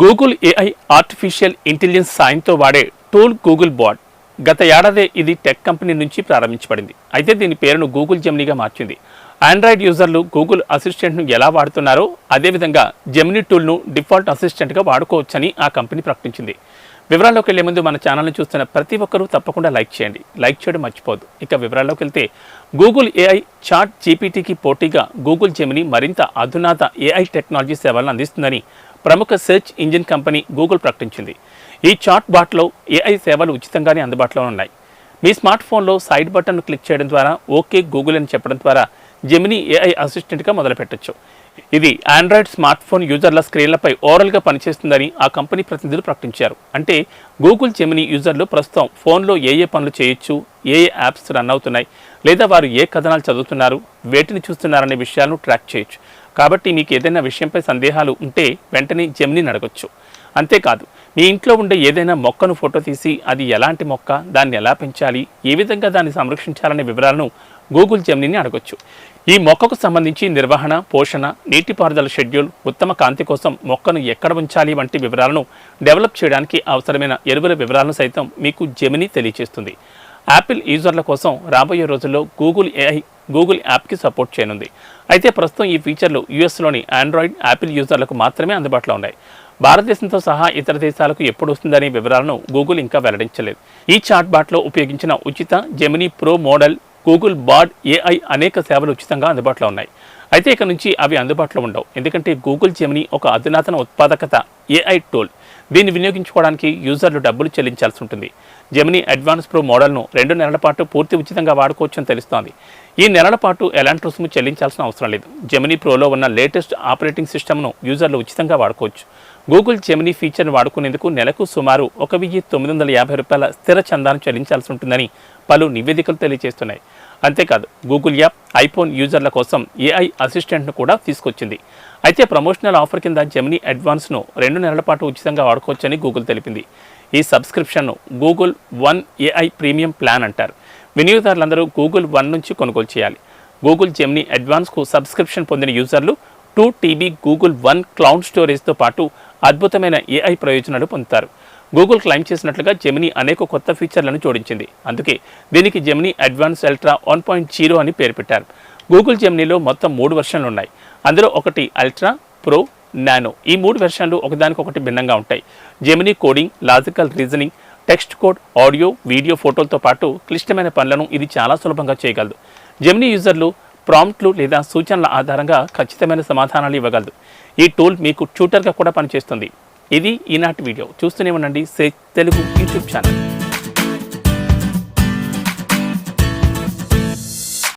Google AI artificial intelligence సాయంతో వాడే tool Google bat గత ఏడాదే ఇది టెక్ కంపెనీ నుంచి ప్రారంభించబడింది. అయితే దీని పేరును గూగుల్ జెమినీగా మార్చింది. ఆండ్రాయిడ్ యూజర్లు గూగుల్ అసిస్టెంట్ను ఎలా వాడుతున్నారో అదేవిధంగా జెమినీ టూల్ను డిఫాల్ట్ అసిస్టెంట్గా వాడుకోవచ్చని ఆ కంపెనీ ప్రకటించింది. వివరాల్లోకి వెళ్ళే ముందు మన ఛానల్ని చూస్తున్న ప్రతి ఒక్కరూ తప్పకుండా లైక్ చేయండి. లైక్ చేయడం మర్చిపోదు ఇక వివరాల్లోకి వెళ్తే గూగుల్ ఏఐ చాట్ జీపీటీకి పోటీగా గూగుల్ జెమిని మరింత అధునాత ఏఐ టెక్నాలజీ సేవలను అందిస్తుందని ప్రముఖ సెర్చ్ ఇంజిన్ కంపెనీ గూగుల్ ప్రకటించింది. ఈ చాట్ బాట్లో ఏఐ సేవలు ఉచితంగానే అందుబాటులో ఉన్నాయి. మీ స్మార్ట్ ఫోన్లో సైడ్ బటన్ను క్లిక్ చేయడం ద్వారా ఓకే గూగుల్ అని చెప్పడం ద్వారా జెమిని ఏఐ అసిస్టెంట్గా మొదలుపెట్టొచ్చు. ఇది ఆండ్రాయిడ్ స్మార్ట్ ఫోన్ యూజర్ల స్క్రీన్లపై ఓవరాల్గా పనిచేస్తుందని ఆ కంపెనీ ప్రతినిధులు ప్రకటించారు. అంటే గూగుల్ జెమిని యూజర్లు ప్రస్తుతం ఫోన్లో ఏ ఏ పనులు చేయొచ్చు ఏ ఏ యాప్స్ రన్ అవుతున్నాయి లేదా వారు ఏ కథనాలు చదువుతున్నారు వేటిని చూస్తున్నారనే విషయాలను ట్రాక్ చేయొచ్చు. కాబట్టి మీకు ఏదైనా విషయంపై సందేహాలు ఉంటే వెంటనే జెమిని అడగొచ్చు అంతేకాదు మీ ఇంట్లో ఉండే ఏదైనా మొక్కను ఫోటో తీసి అది ఎలాంటి మొక్క దాన్ని ఎలా పెంచాలి ఏ విధంగా దాన్ని సంరక్షించాలనే వివరాలను గూగుల్ జెమినిని అడగొచ్చు. ఈ మొక్కకు సంబంధించి నిర్వహణ పోషణ నీటిపారుదల షెడ్యూల్ ఉత్తమ కాంతి కోసం మొక్కను ఎక్కడ ఉంచాలి వంటి వివరాలను డెవలప్ చేయడానికి అవసరమైన ఎరువుల వివరాలను సైతం మీకు జెమిని తెలియజేస్తుంది యాపిల్ యూజర్ల కోసం రాబోయే రోజుల్లో గూగుల్ ఏఐ గూగుల్ యాప్కి సపోర్ట్ చేయనుంది. అయితే ప్రస్తుతం ఈ ఫీచర్లు యూఎస్లోని ఆండ్రాయిడ్ యాపిల్ యూజర్లకు మాత్రమే అందుబాటులో ఉన్నాయి. భారతదేశంతో సహా ఇతర దేశాలకు ఎప్పుడు వస్తుందనే వివరాలను గూగుల్ ఇంకా వెల్లడించలేదు. ఈ చాట్ బాట్లో ఉపయోగించిన ఉచిత Gemini pro model Google Bard AI అనేక సేవలు ఉచితంగా అందుబాటులో ఉన్నాయి. అయితే ఇక నుంచి అవి అందుబాటులో ఉండవు. ఎందుకంటే గూగుల్ జెమినీ ఒక అధునాతన ఉత్పాదకత ఏఐ టూల్ దీన్ని వినియోగించుకోవడానికి యూజర్లు డబ్బులు చెల్లించాల్సి ఉంటుంది. జెమిని అడ్వాన్స్ ప్రో మోడల్ను రెండు నెలల పాటు పూర్తి ఉచితంగా వాడుకోవచ్చని తెలుస్తోంది. ఈ నెలల పాటు ఎలాంటి రుసుము చెల్లించాల్సిన అవసరం లేదు. జెమిని ప్రోలో ఉన్న లేటెస్ట్ ఆపరేటింగ్ సిస్టమ్ను యూజర్లు ఉచితంగా వాడుకోవచ్చు. గూగుల్ జెమిని ఫీచర్ను వాడుకునేందుకు నెలకు సుమారు ఒక వెయ్యి తొమ్మిది వందల యాభై రూపాయల స్థిర చందాను చెల్లించాల్సి ఉంటుందని పలు నివేదికలు తెలియజేస్తున్నాయి. అంతేకాదు గూగుల్ యాప్ ఐఫోన్ యూజర్ల కోసం ఏఐ అసిస్టెంట్ను కూడా తీసుకొచ్చింది. అయితే ప్రమోషనల్ ఆఫర్ కింద జెమినీ అడ్వాన్స్ను రెండు నెలల పాటు ఉచితంగా వాడుకోవచ్చని గూగుల్ తెలిపింది. ఈ సబ్స్క్రిప్షన్ను Google One AI premium plan అంటారు. వినియోగదారులందరూ గూగుల్ వన్ నుంచి కొనుగోలు చేయాలి. గూగుల్ జెమినీ అడ్వాన్స్కు సబ్స్క్రిప్షన్ పొందిన యూజర్లు two TB Google One cloud స్టోరేజ్తో పాటు అద్భుతమైన ఏఐ ప్రయోజనాలు పొందుతారు. గూగుల్ క్లైమ్ చేసినట్లుగా జెమిని అనేక కొత్త ఫీచర్లను జోడించింది. అందుకే దీనికి Gemini advance ultra one point zero అని పేరు పెట్టారు. గూగుల్ జెమినీలో మొత్తం మూడు వెర్షన్లు ఉన్నాయి. అందులో ఒకటి అల్ట్రా ప్రో నానో ఈ మూడు వెర్షన్లు ఒకదానికొకటి భిన్నంగా ఉంటాయి. Gemini coding logical reasoning text code audio video ఫోటోలతో పాటు క్లిష్టమైన పనులను ఇది చాలా సులభంగా చేయగలదు. జెమినీ యూజర్లు ప్రాంప్ట్లు లేదా సూచనల ఆధారంగా ఖచ్చితమైన సమాధానాలు ఇవ్వగలదు. ఈ టూల్ మీకు ట్యూటర్గా కూడా పనిచేస్తుంది. ఇది ఈనాటి వీడియో. చూస్తూనే ఉండండి. Say Telugu YouTube channel.